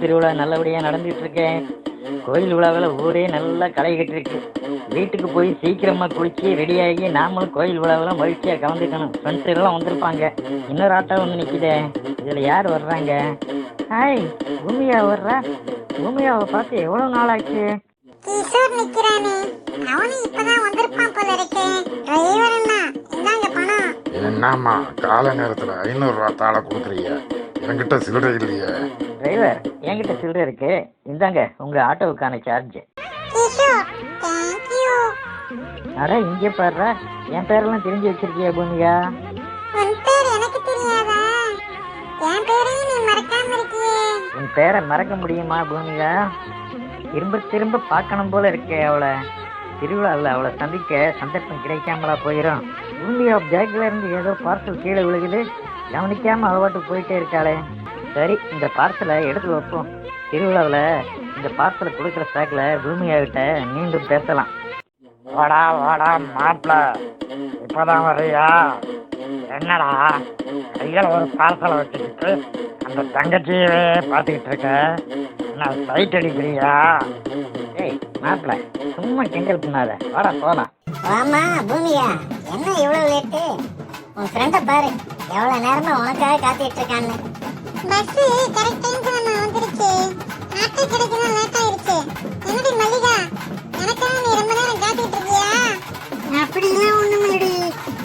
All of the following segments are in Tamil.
கோயில் திருவிழா நல்லபடியாக நடந்துட்டு இருக்கேன் கோயில் விழாவில் ஊரே நல்லா களை கட்டிருக்கு. வீட்டுக்கு போய் சீக்கிரமாக குளிச்சு ரெடியாகி நாமளும் கோயில் விழாவில் மகிழ்ச்சியாக கலந்துக்கணும். ஃப்ரெண்ட்ஸ் எல்லாம் வந்திருப்பாங்க. இன்னொரு ஆட்டோ வந்து நிற்கிதே இதில் யார் வர்றாங்க? ஹாய் பூமியா வர்றா? பூமியாவை பார்த்து எவ்வளோ நாள் ஆச்சு கிஷோர் நிக்கிறானே. அவனும் இப்பதான் வந்திருப்பான் போல இருக்கு. டிரைவர் அண்ணா இந்தாங்க பணம். என்னம்மா கால நேரத்தில் ஐநூறுரூவா தாளை கொடுக்குறீங்க. என்கிட்ட சில்லறை இல்லையே. டிரைவர் என்கிட்ட சில்லறை இருக்கு. இந்தாங்க உங்கள் ஆட்டோவுக்கான சார்ஜ் அட இங்கே பாடுறா என் பேரெல்லாம் தெரிஞ்சு வச்சிருக்கியா பூமிகா? உன் பேர் எனக்கு தெரியாதா? என் பேரையும் நீ மறக்காம இருக்கியே. உன் பேரை மறக்க முடியுமா பூமிகா? திரும்ப திரும்ப பார்க்கணும் போல இருக்கே அவளை. திருவிழாவில் அவளை சந்திக்க சந்தர்ப்பம் கிடைக்காமலா போயிடும் பூமியா பேக்கில் இருந்து ஏதோ பார்சல் கீழே விழுகுது. கவனிக்காம அவ போயிட்டே இருக்காளே. சரி இந்த பார்சலை எடுத்து வைப்போம். திருவிழாவில் இந்த பார்சலை கொடுக்குற ஸ்டாக்ல பூமியாவிட்ட மீண்டும் பேசலாம். வாடா வாடா மாப்பிள. இப்போதான் வர்றியா என்னடா? கையில் ஒரு பார்சலை வச்சுக்கிட்டு அந்த தங்கச்சியவே பார்த்துக்கிட்டு இருக்க? என்ன சைட் அடிக்கிறியா? ஏய் மாப்பிள்ள சும்மா கிண்டல் பண்ணாத. வாடா போகலாம் ஆமா பூமியா என்ன இவ்வளவு லேட்டு உன் ஃப்ரெண்ட பாரு. எவ்வளவு நேரமா உனக்காக காத்துட்டு இருக்கான்னு பஸ் கரெக்ட் டைம்க்கு நம்ம வந்துருச்சு. ஆட்டோ கிடைக்கல லேட் ஆயிருச்சு. என்னடி மல்லிகா? எனக்காக நீ ரொம்ப நேரம் காத்துட்டு இருக்கியா அப்படிலாம் ஒண்ணும் இல்லடி.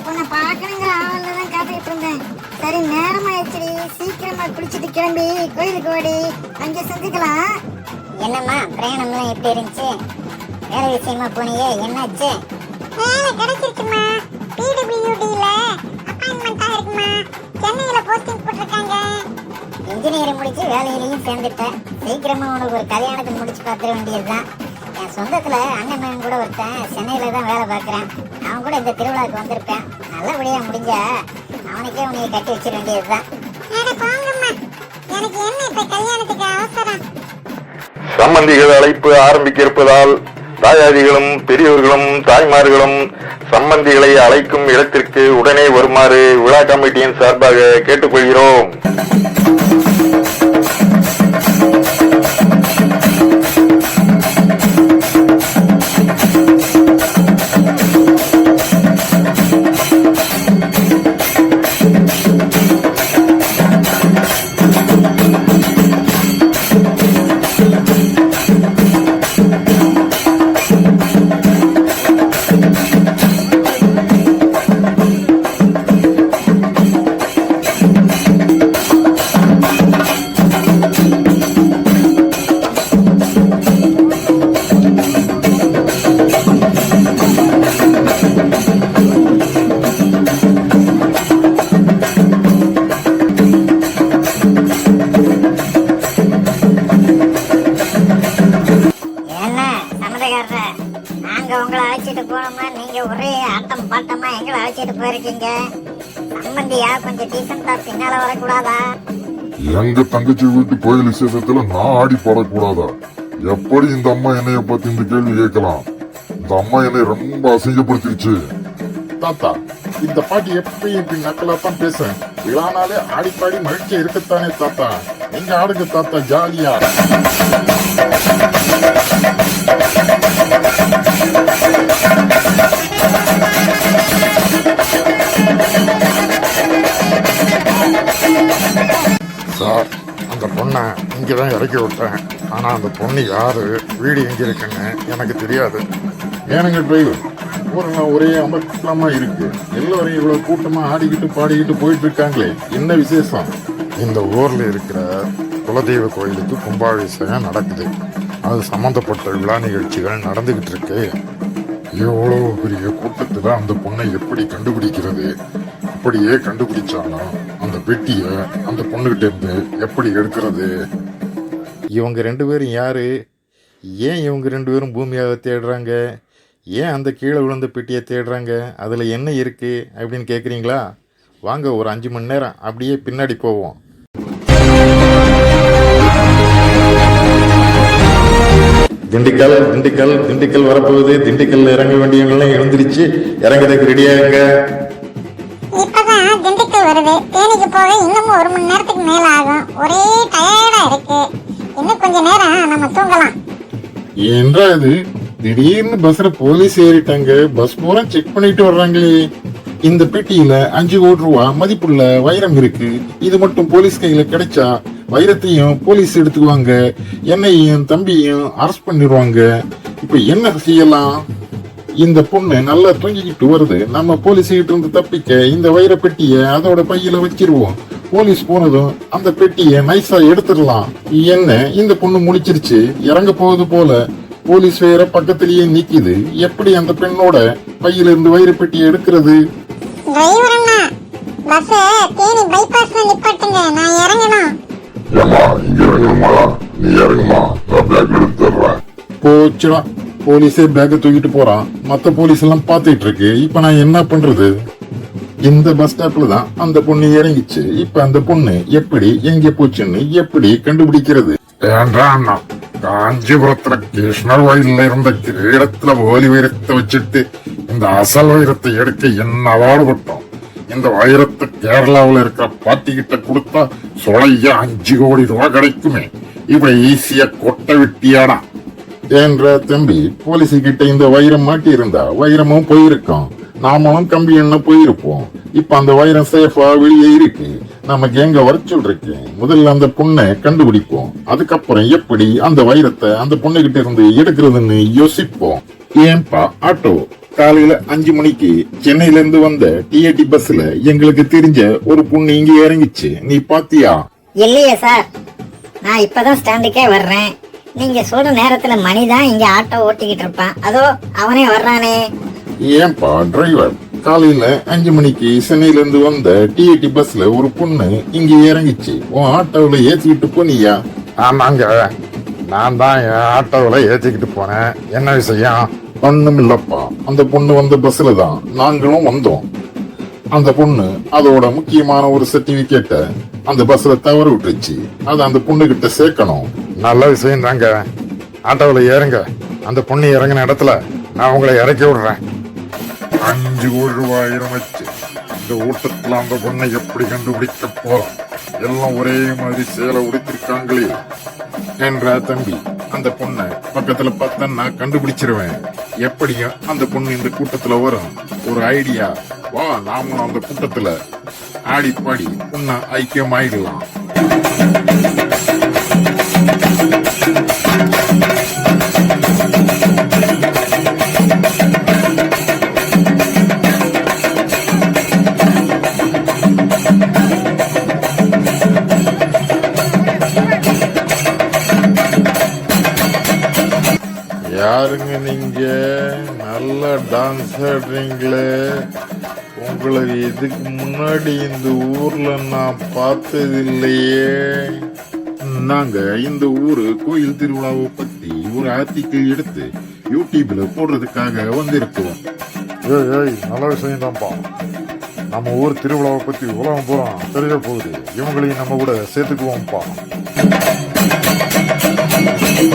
உன்னை பார்க்கணுங்கிற ஆவல்ல தான் காத்துக்கிட்டு இருந்தேன் சரி நேரம் ஆயிடுச்சுடி சீக்கிரமா குளிச்சுட்டு கிளம்பி கோயிலுக்கு ஓடி அங்கே சந்திக்கலாம். என்னம்மா பிரயாணம்லாம் எப்படி இருந்துச்சு? வேலை விஷயமா போனியே என்னாச்சு? வேலை கிடைச்சிருச்சுமா. போஸ்டிங் போட்டிருக்காங்க. இன்ஜினியரிங் முடிச்சு வேலையிலையும் சேர்ந்துட்டேன். சீக்கிரமா உனக்கு ஒரு கல்யாணத்தை முடிச்சு பார்த்துட வேண்டியதுதான். என் சொந்தத்துல அண்ணன் மகன் கூட ஒருத்தன் சென்னையில தான் வேலை பார்க்குறேன். அவன் கூட இந்த திருவிழாவுக்கு வந்திருப்பேன். நல்லபடியா முடிஞ்சா அவனுக்கே உன்னைய கட்டி வச்சிட வேண்டியதுதான். எனக்கு என்ன இப்ப கல்யாணத்துக்கு அவசரம்? சம்பந்திகள் அழைப்பு ஆரம்பிக்க இருப்பதால் தாயாதிகளும் பெரியோர்களும் தாய்மார்களும் சம்பந்திகளை அழைக்கும் இடத்திற்கு உடனே வருமாறு விழா கமிட்டியின் சார்பாக கேட்டுக்கொள்கிறோம். சம்மதக்காரர் நாங்க உங்களை அழைச்சிட்டு போனோம்னா நீங்க ஒரே ஆட்டம் பாட்டமா எங்களை அழைச்சிட்டு போயிருக்கீங்க. சம்பந்தியா கொஞ்சம் டீசெண்டா பின்னால வரக்கூடாதா? எங்க தங்கச்சி வீட்டு கோயில் விசேஷத்துல நான் ஆடி பாடக்கூடாதா? எப்படி இந்த அம்மா என்னைய பத்தி இந்த கேள்வி கேட்கலாம்? இந்த அம்மா என்னை ரொம்ப அசிங்கப்படுத்திருச்சு தாத்தா இந்த பாட்டி எப்பயும் இப்படி நக்கலா தான் பேசுறேன். விழானாலே ஆடி பாடி மகிழ்ச்சியா இருக்கத்தானே தாத்தா? நீங்க ஆடுங்க தாத்தா ஜாலியா. இங்கே தான் இறக்கி விட்டேன் ஆனால் அந்த பொண்ணு யார்? வீடு எங்கே இருக்குன்னு எனக்கு தெரியாது. ஏனுங்க டிரைவர் ஊரில் ஒரே அமர்க்கலமாக இருக்குது எல்லோரும் இவ்வளோ கூட்டமாக ஆடிக்கிட்டு பாடிக்கிட்டு போயிட்டு இருக்காங்களே. என்ன விசேஷம்? இந்த ஊரில் இருக்கிற குலதெய்வ கோயிலுக்கு கும்பாபிஷேகம் நடக்குது. அது சம்மந்தப்பட்ட விழா நிகழ்ச்சிகள் நடந்துக்கிட்டு இருக்கு. எவ்வளோ பெரிய கூட்டத்தில் அந்த பொண்ணை எப்படி கண்டுபிடிக்கிறது? அப்படியே கண்டுபிடிச்சாலும் அந்த பெட்டியை அந்த பொண்ணுகிட்ட இருந்து எப்படி எடுக்கிறது? இவங்க ரெண்டு பேரும் யார்? ஏன் இவங்க ரெண்டு பேரும் பூமியாக தேடுறாங்க? ஏன் அந்த கீழே விழுந்த பெட்டியை தேடுறாங்க? அதில் என்ன இருக்குது அப்படின்னு கேட்குறீங்களா வாங்க ஒரு அஞ்சு மணி நேரம் அப்படியே பின்னாடி போவோம். திண்டுக்கல் திண்டுக்கல் திண்டுக்கல் வரப்போகுது. திண்டுக்கல் இறங்க வேண்டியவங்களாம் எழுந்திருச்சு. இறங்குறதுக்கு ரெடியாகுங்க இப்பதான் திண்டுக்கல் வருது. தேனிக்கு போக இன்னமும் ஒரு மணி நேரத்துக்கு மேல ஆகும் ஒரே டயர்டா இருக்கு. இன்னும் கொஞ்ச நேரம் நம்ம தூங்கலாம். என்றா இது? திடீர்னு பஸ்ல போலீஸ் ஏறிட்டாங்க. பஸ் பூரா செக் பண்ணிட்டு வர்றாங்களே. இந்த பெட்டியில அஞ்சு கோடி ரூபா மதிப்புள்ள வைரம் இருக்கு. இது மட்டும் போலீஸ் கையில கிடைச்சா வைரத்தையும் போலீஸ் எடுத்துக்குவாங்க. என்னையும் தம்பியும் அரெஸ்ட் பண்ணிடுவாங்க. இப்ப என்ன செய்யலாம்? இந்த பொண்ணு நல்லா தூங்கிக்கிட்டு வருது. நம்ம போலீஸ் கிட்ட இருந்து தப்பிக்க இந்த வைர பெட்டிய அதோட பையில வச்சிருவோம். போலீஸ் போனதும் அந்த பெட்டிய நைஸா எடுத்துடலாம். என்ன? இந்த பொண்ணு முடிச்சிருச்சு இறங்க போகுது போல போலீஸ் வேற பக்கத்திலேயே நிக்குது. எப்படி அந்த பெண்ணோட பையில இருந்து வைர பெட்டியை எடுக்கிறது போச்சுடா. போலீஸே பேக்க தூக்கிட்டு போறான். மத்த போலீஸ் எல்லாம் பாத்துட்டு இருக்கு. இப்ப நான் என்ன பண்றது? இந்த பஸ் ஸ்டாப்ல தான் அந்த பொண்ணு இறங்கிச்சு. இப்ப அந்த பொண்ணு எப்படி எங்க போச்சுன்னு எப்படி கண்டுபிடிக்கிறது? அண்ணா காஞ்சிபுரத்துல கிருஷ்ணர் வயல்ல இருந்த கிரீடத்துல ஓலி வைரத்தை வச்சுட்டு இந்த அசல் வைரத்தை எடுக்க என்ன பாடுபட்டோம்? இந்த வைரத்தை கேரளாவுல இருக்கிற பாட்டி கிட்ட கொடுத்தா சொலைய அஞ்சு கோடி ரூபாய் கிடைக்குமே. இப்படி ஈஸியா கொட்டை வெட்டியாடா. என்ற தம்பி போலீஸ் கிட்ட இந்த வைரம் மாட்டி இருந்தா வைரமும் போயிருக்கும். நாமளும் கம்பி என்ன போயிருப்போம். இப்ப அந்த வைரம் சேஃபா வெளியே இருக்கு. நமக்கு எங்க வர இருக்கு? முதல்ல அந்த பொண்ணை கண்டுபிடிப்போம். அதுக்கப்புறம் எப்படி அந்த வைரத்தை அந்த பொண்ணு கிட்ட இருந்து எடுக்கிறதுன்னு யோசிப்போம். ஏன்பா ஆட்டோ? காலையில அஞ்சு மணிக்கு சென்னையில இருந்து வந்த டிஏடி பஸ்ல எங்களுக்கு தெரிஞ்ச ஒரு பொண்ணு இங்க இறங்கிச்சு. நீ பாத்தியா? இல்லையே சார். நான் இப்பதான் ஸ்டாண்டுக்கே வர்றேன். நீங்க சொல்ற நேரத்துல மணி தான் இங்க ஆட்டோ ஓட்டிக்கிட்டு இருப்பான். அதோ அவனே வர்றானே. ஏன்பா டிரைவர் காலையில அஞ்சு மணிக்கு சென்னையில இருந்து வந்த டிஏடி பஸ்ல ஒரு பொண்ணு இங்க இறங்கிச்சு. உன் ஆட்டோவில் ஏத்திக்கிட்டு போனியா? ஆமாங்க நான் தான் என் ஆட்டோவில் ஏத்திக்கிட்டு போனேன். என்ன விஷயம்? ஒண்ணும் இல்லப்பா. அந்த பொண்ணு வந்த பஸ்ல தான் நாங்களும் வந்தோம். அந்த பொண்ணு அதோட முக்கியமான ஒரு சர்டிபிகேட்டை அந்த பஸ்ல தவற விட்டுருச்சு. அதை அந்த பொண்ணு கிட்ட சேர்க்கணும். நல்ல விஷயம் தாங்க. ஆட்டோவில் ஏறுங்க. அந்த பொண்ணு இறங்கின இடத்துல நான் உங்களை இறக்கி விடுறேன். அஞ்சு கோடி ரூபாயிரம் வச்சு இந்த ஊட்டத்துல அந்த பொண்ணை எப்படி கண்டுபிடிக்க போறோம்? எல்லாம் ஒரே மாதிரி சேலை உடுத்திருக்காங்களே. என்ற தம்பி அந்த பொண்ணை பக்கத்துல பார்த்தா நான் கண்டுபிடிச்சிருவேன். எப்படியும் அந்த பொண்ணு இந்த கூட்டத்துல வரும். ஒரு ஐடியா வா நாமளும் அந்த கூட்டத்துல ஆடி பாடி பொண்ணை ஐக்கியம் ஆயிடலாம் யாருங்க நீங்க. நல்ல டான்ஸ் ஆடுறீங்களே. உங்களை இதுக்கு முன்னாடி இந்த ஊர்ல நான் பார்த்தது இல்லையே. நாங்க இந்த ஊரு கோயில் திருவிழாவை பத்தி ஒரு ஆர்டிக்கல் எடுத்து யூடியூப்ல போடுறதுக்காக வந்திருக்கோம். ஏய் ஏய் நல்ல விஷயம் தான்ப்பா. நம்ம ஊர் திருவிழாவை பத்தி உலகம் போறோம் தெரிய போகுது. இவங்களையும் நம்ம கூட சேர்த்துக்குவோம்ப்பா. ஹாய்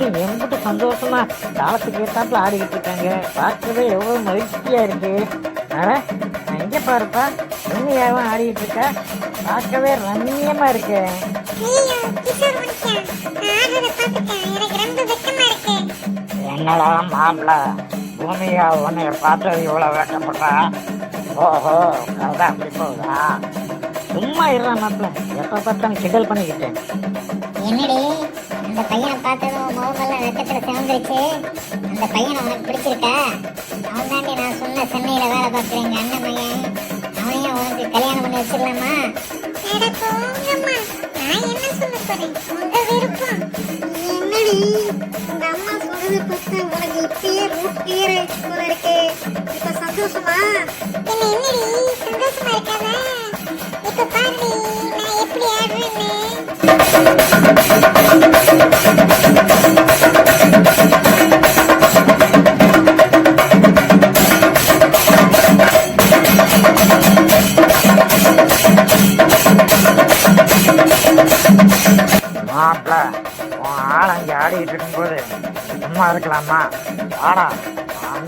எல்லோரும் எம்பிட்டு சந்தோஷமா காலத்துக்கு ஏத்தாப்புல ஆடிக்கிட்டு இருக்காங்க. பார்க்கவே எவ்வளவு மகிழ்ச்சியா இருக்கு. அட எங்க பாருப்பா உண்மையாவும் ஆடிக்கிட்டு இருக்கா. பார்க்கவே ரம்மியமா இருக்கு. என்னடா மாப்பிள பூமியா உன்னைய பார்த்தது இவ்வளவு வேட்டப்படுறா ஓஹோ கதை அப்படி போகுதா? சும்மா இருடா மாப்பிள எப்ப பார்த்தாலும் கிண்டல் பண்ணிக்கிட்டேன். என்னடி? அந்த பையனை பார்த்ததும் முகமெல்லாம் ரத்தத்தில் சிவந்துருச்சு. அந்த பையனை உனக்கு பிடிச்சிருக்கா? அவன் தாண்டி நான் சொன்ன சென்னையில் வேலை பார்க்குறேன் எங்கள் அண்ணன் பையன் அவனையும் உனக்கு கல்யாணம் பண்ணி வச்சிடலாமா? நான் என்ன சொல்ல போறேன்? உங்க விருப்பம். என்னடி? உங்க அம்மா சொல்றது பார்த்து உனக்கு இப்பயே ரூட் கிளியர் ஆயிடுச்சு போல இருக்கு. இப்ப சந்தோஷமா? மாப்பிள்ள உன் ஆள் அங்கே ஆடிட்டு இருக்கும்போது சும்மா இருக்கலாமா? ஆடா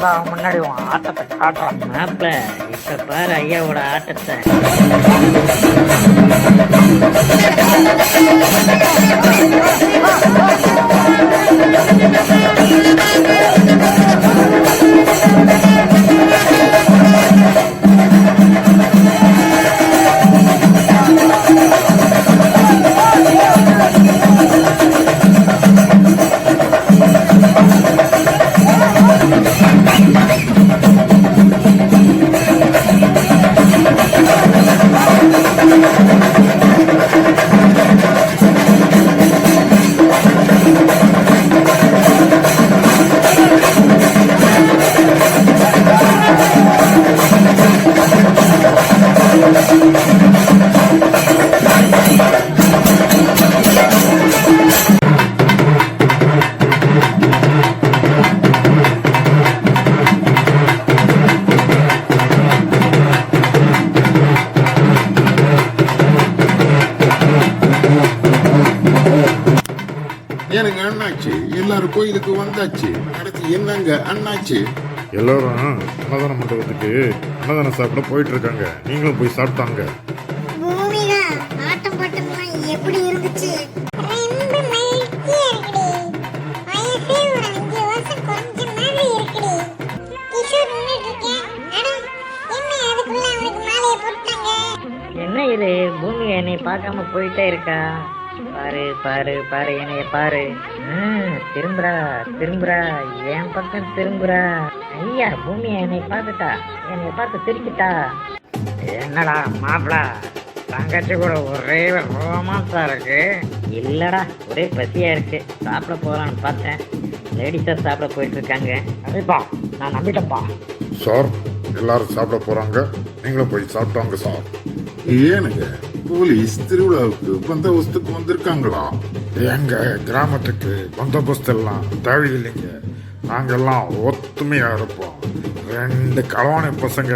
நான் முன்னாடி உன் ஆட்டத்தை காட்டுறான் மாப்பிள இப்ப பாரு ஐயாவோட ஆட்டத்தை ஏனுங்க அண்ணாச்சு. எல்லாரும் கோயிலுக்கு வந்தாச்சு. அடுத்து என்னங்க அண்ணாச்சு? எல்லாரும் அன்னதான மண்டபத்துக்கு அன்னதானம் சாப்பிட போயிட்டு இருக்காங்க நீங்களும் போய் சாப்பிட்டாங்க. எப்படி இருந்துச்சு? என்ன இது? பூமி என்னை பார்க்காம போயிட்டே இருக்கா? பாரு பாரு பாரு என்னைய பாரு. ம், திரும்புறா திரும்புறா. என் பக்கம் திரும்புறா. ஐயா பூமி என்னை பார்த்துட்டா? என்னைய பார்த்து திரும்பிட்டா என்னடா மாப்பிளா? தங்கச்சி கூட ஒரே ரோமான்ஸா இருக்கு. இல்லடா ஒரே பசியா இருக்கு. சாப்பிட போலான்னு பார்த்தேன். லேடிஸா சாப்பிட போயிட்டு இருக்காங்க அதுப்பா நான் நம்பிட்டப்பா சார் எல்லாரும் சாப்பிட போறாங்க. நீங்களும் போய் சாப்பிட்டாங்க சார். ஏனுங்க? போலீஸ் திருவிழாவுக்கு பந்தோபஸ்துக்கு வந்திருக்காங்களா? எங்க கிராமத்துக்கு பந்தோபஸ்து எல்லாம் தேவையில்லைங்க. நாங்கெல்லாம் ஒத்துமையா இருப்போம். ரெண்டு களவாணி பசங்க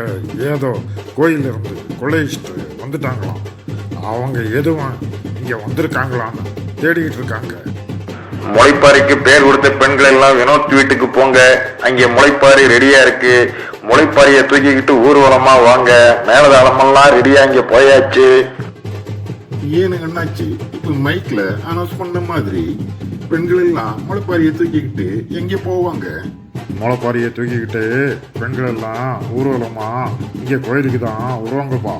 ஏதோ கோயில்ல இருந்து கொள்ளையிட்டு வந்துட்டாங்களாம். அவங்க எதுவும் இங்க வந்திருக்காங்களான்னு தேடிக்கிட்டு இருக்காங்க. முளைப்பாரிக்கு பேர் கொடுத்த பெண்கள் எல்லாம் வினோத் வீட்டுக்கு போங்க. அங்கே முளைப்பாரி ரெடியா இருக்கு. முளைப்பாரிய தூக்கிக்கிட்டு ஊர்வலமா வாங்க. மேலதாளமெல்லாம் ரெடியா இங்க போயாச்சு. ஏனுங்க என்னாச்சு இப்ப மைக்ல அனௌன்ஸ் பண்ண மாதிரி பெண்கள் எல்லாம் முளைப்பாரியை தூக்கிக்கிட்டு எங்க போவாங்க? முளைப்பாரியை தூக்கிக்கிட்டு பெண்கள் எல்லாம் ஊர்வலமா இங்க கோயிலுக்கு தான் வருவாங்கப்பா.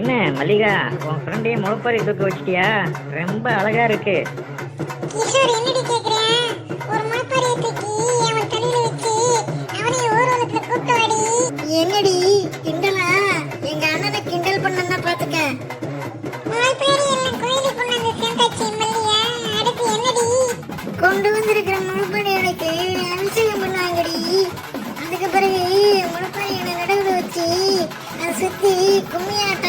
என்ன மல்லிகா உன் ஃப்ரெண்டையும் முளைப்பாரி தூக்க வச்சிட்டியா? ரொம்ப அழகா இருக்கு. என்னடி கிண்டலா? எங்க அண்ணனை கிண்டல் பண்ணா பாத்துக்க. கொண்டு வந்திருக்கிற முளைப்பாரி எனக்கு அபிஷேகம் பண்ணுவாங்கடி. அதுக்கு பிறகு முளைப்பாரி என்னை நடுவில் வச்சு அதை சுத்தி கும்மியாட்டம்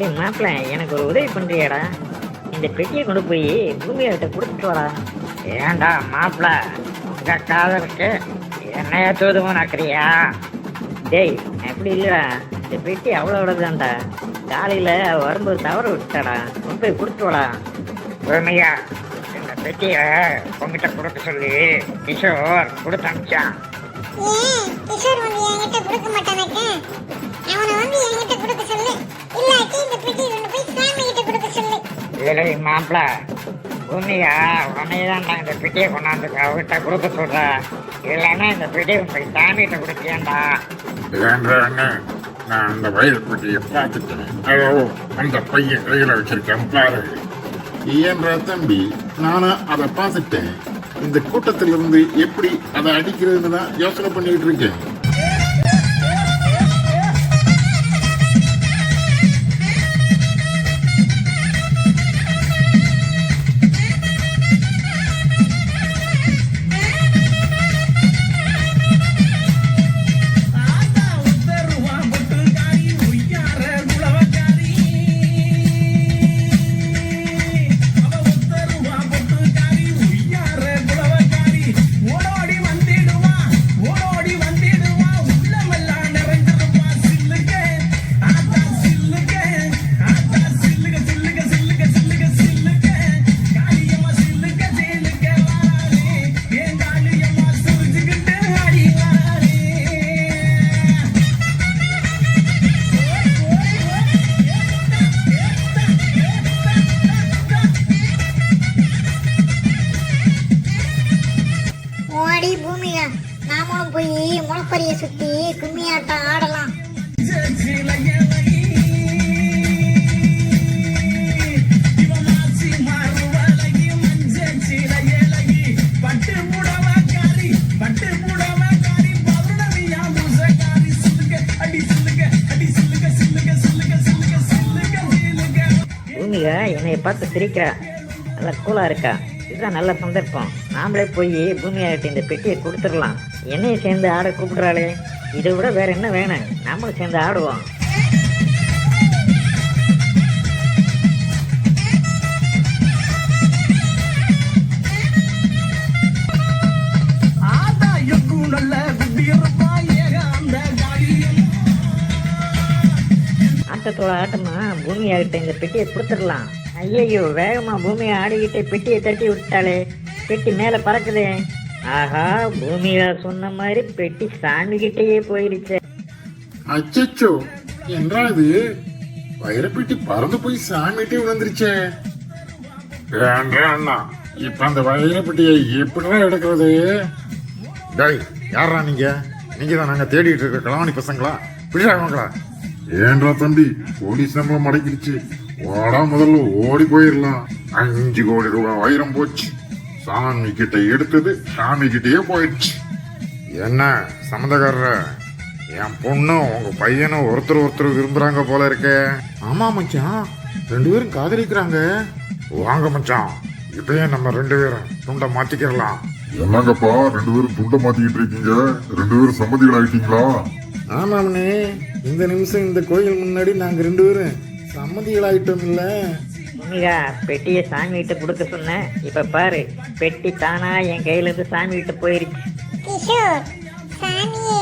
ஆடுவாங்கடி மாப்பிள்ள எனக்கு ஒரு உதவி பண்றியாடா. இந்த பெட்டியை கொண்டு போய் பூமியாட்ட கொடுத்துட்டு வரா ஏண்டா மாப்பிள்ள உங்க காதலுக்கு என்னைய தூதுவனாக்குறியா? டேய் அப்படி இல்லடா. இந்த பெட்டி அவ்வளோ அவ்வளோதான்டா காலையில் வரும்போது தவற விட்டுட்டாடா. கொண்டு போய் கொடுத்து வாடா. பூமியா இந்த பெட்டியை உங்ககிட்ட கொடுக்க சொல்லி கிஷோர் கொடுத்து அனுப்பிச்சான். கிஷோர் வந்து என்கிட்ட கொடுக்க மாட்டானாக்க அவனை வந்து என்கிட்ட கொடுக்க சொல்லு. இல்லை இல்லை மாப்பிள்ள பூமியா? உன்னையதான் நான் இந்த பெட்டியை கொண்டாந்து அவகிட்ட கொடுக்க சொல்ற இல்லைன்னா இந்த பெட்டியை போய் சாமிகிட்ட கொடுத்தியாண்டா அண்ணன் நான் அந்த வயிறு பெட்டியை பார்த்துட்டேன் அதோ அந்த பையன் கையில வச்சிருக்கேன் பாரு. ஏன்ற தம்பி நானும் அதை பார்த்துட்டேன் இந்த கூட்டத்திலிருந்து எப்படி அதை அடிக்கிறதுன்னு தான் யோசனை பண்ணிட்டு இருக்கேன். சில்லுக சில்லுக சில்லுக பூமிகா என்னை பார்த்து சிரிக்கிறா. நல்லா கூலா இருக்கா. இதுதான் நல்ல சந்தர்ப்பம். நாமளே போய் பூமியாகிட்ட இந்த பெட்டியை கொடுத்துடலாம். என்னைய சேர்ந்து ஆட கூப்பிடுறாளே. இதை விட வேற என்ன வேணும் நாமளும் சேர்ந்து ஆடுவோம். ஆட்டத்தோட ஆட்டமா? பூமியாகிட்ட இந்த பெட்டியை கொடுத்துடலாம். ஐயையோ வேகமா பூமியை ஆடிக்கிட்டே பெட்டியை தட்டி விட்டாளே பெட்டி மேலே பறக்குதே. ஆஹா பூமியா சொன்ன மாதிரி பெட்டி சாமி கிட்டேயே போயிருச்சே அச்சச்சோ என்றா இது வைரப்பெட்டி பறந்து போய் சாமிகிட்டே விழுந்துருச்சே ஏன்றா அண்ணா இப்ப அந்த வைரப்பெட்டியை எப்படிடா எடுக்கிறது? டேய் யாரா நீங்க? நீங்க தான் நாங்க தேடிட்டு இருக்க கலவாணி பசங்களா? பிடிச்சாங்களா ஏன்றா தம்பி போலீஸ் நம்மள மடக்கிடுச்சு ஓடா முதல்ல ஓடி போயிடலாம் அஞ்சு கோடி ரூபாய் வைரம் போச்சு. சாமி கிட்ட எடுத்தது சாமி கிட்டயே போயிடுச்சு. என்ன சம்மந்தக்காரர் என் பொண்ணும் உங்க பையனும் ஒருத்தர் ஒருத்தர் விரும்புறாங்க போல இருக்கே. ஆமா மச்சான் ரெண்டு பேரும் காதலிக்கிறாங்க. வாங்க மச்சான் இப்பயே நம்ம ரெண்டு பேரும் துண்டை மாத்திக்கிறலாம். என்னங்கப்பா ரெண்டு பேரும் துண்டை மாத்திக்கிட்டு இருக்கீங்க? ரெண்டு பேரும் சம்மதிகள் ஆயிட்டீங்களா? ஆமாம்னே இந்த நிமிஷம் இந்த கோயில் முன்னாடி நாங்க ரெண்டு பேரும் சம்மதிகள் ஆயிட்டோம் இல்ல. நீங்கள் பெட்டியை சாமி கிட்ட கொடுக்க சொன்னேன். இப்ப பாரு பெட்டி தானா என் கையில இருந்து சாமி கிட்ட போயிருச்சு. கிஷோர் சாமியே